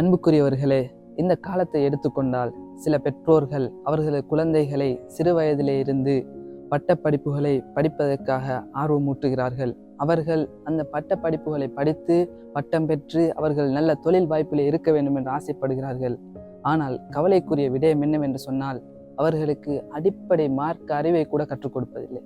அன்புக்குரியவர்களே இந்த காலத்தை எடுத்துக்கொண்டால் சில பெற்றோர்கள் அவர்களது குழந்தைகளை சிறு வயதிலே இருந்து பட்டப்படிப்புகளை படிப்பதற்காக ஆர்வமூட்டுகிறார்கள். அவர்கள் அந்த பட்ட படிப்புகளை படித்து பட்டம் பெற்று அவர்கள் நல்ல தொழில் வாய்ப்பில் இருக்க வேண்டும் என்று ஆசைப்படுகிறார்கள். ஆனால் கவலைக்குரிய விடயம் என்னவென்று சொன்னால் அவர்களுக்கு அடிப்படை மார்க்க அறிவை கூட கற்றுக் கொடுப்பதில்லை.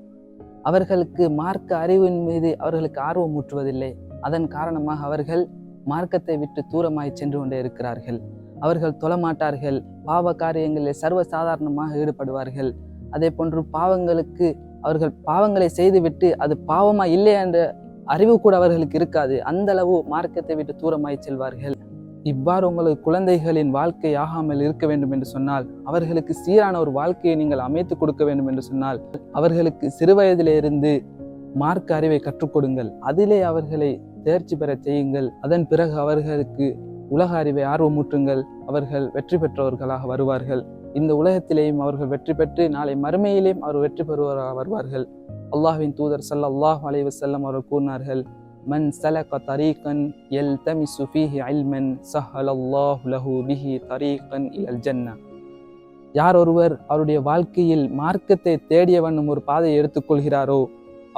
அவர்களுக்கு மார்க்க அறிவின் மீது அவர்களுக்கு ஆர்வம் ஊற்றுவதில்லை அதன் காரணமாக அவர்கள் மார்க்கத்தை விட்டு தூரமாய் சென்று கொண்டே இருக்கிறார்கள். அவர்கள் தொழமாட்டார்கள். பாவ காரியங்களில் சர்வ சாதாரணமாக ஈடுபடுவார்கள். அதே போன்று பாவங்களுக்கு அவர்கள் பாவங்களை செய்துவிட்டு அது பாவமா இல்லை என்ற அறிவு கூட அவர்களுக்கு இருக்காது. அந்த அளவு மார்க்கத்தை விட்டு தூரமாய் செல்வார்கள். இவ்வாறு உங்களது குழந்தைகளின் வாழ்க்கை ஆகாமல் இருக்க வேண்டும் என்று சொன்னால் அவர்களுக்கு சீரான ஒரு வாழ்க்கையை நீங்கள் அமைத்து கொடுக்க வேண்டும் என்று சொன்னால் அவர்களுக்கு சிறு இருந்து மார்க்க அறிவை கற்றுக் கொடுங்கள். அதிலே அவர்களை தேர்ச்சி பெறச் செய்யுங்கள். அதன் பிறகு அவர்களுக்கு உலக அறிவை ஆர்வமூற்றுங்கள் அவர்கள் வெற்றி பெற்றவர்களாக வருவார்கள். இந்த உலகத்திலேயும் அவர்கள் வெற்றி பெற்று நாளை மறுமையிலேயும் அவர் வெற்றி பெறுவராக வருவார்கள். அல்லாஹ்வின் தூதர் ஸல்லல்லாஹு அலைஹி செல்லம் அவர்கள் கூறினார்கள் மன் சலக தரீகன் எல் தமிசு ஃபீஹி இல்மன் சஹலல்லாஹு லஹு பிஹி தரீகன் இல் ஜன்னா. யார் ஒருவர் அவருடைய வாழ்க்கையில் மார்க்கத்தை தேடிய வண்ணம் ஒரு பாதையை எடுத்துக்கொள்கிறாரோ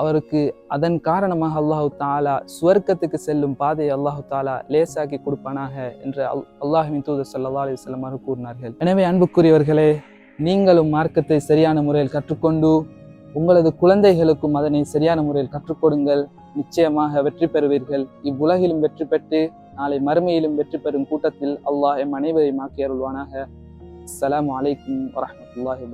அவருக்கு அதன் காரணமாக அல்லாஹு தாலா சுவர்க்கத்துக்கு செல்லும் பாதையை அல்லாஹு தாலா லேசாக்கி கொடுப்பானாக என்று அல் அல்லாஹின் தூதர் சல்லா அலி அவர்கள் கூறினார்கள். எனவே அன்புக்குரியவர்களே நீங்களும் மார்க்கத்தை சரியான முறையில் கற்றுக்கொண்டு உங்களது குழந்தைகளுக்கும் அதனை சரியான முறையில் கற்றுக்கொடுங்கள். நிச்சயமாக வெற்றி பெறுவீர்கள். இவ்வுலகிலும் வெற்றி பெற்று நாளை மறுமையிலும் வெற்றி பெறும் கூட்டத்தில் அல்லாஹ் எம் அனைவரையும் ஆக்கியருள்வானாக அஸ்ஸலாமு அலைக்கும் வரஹ்மத்துல்லாஹி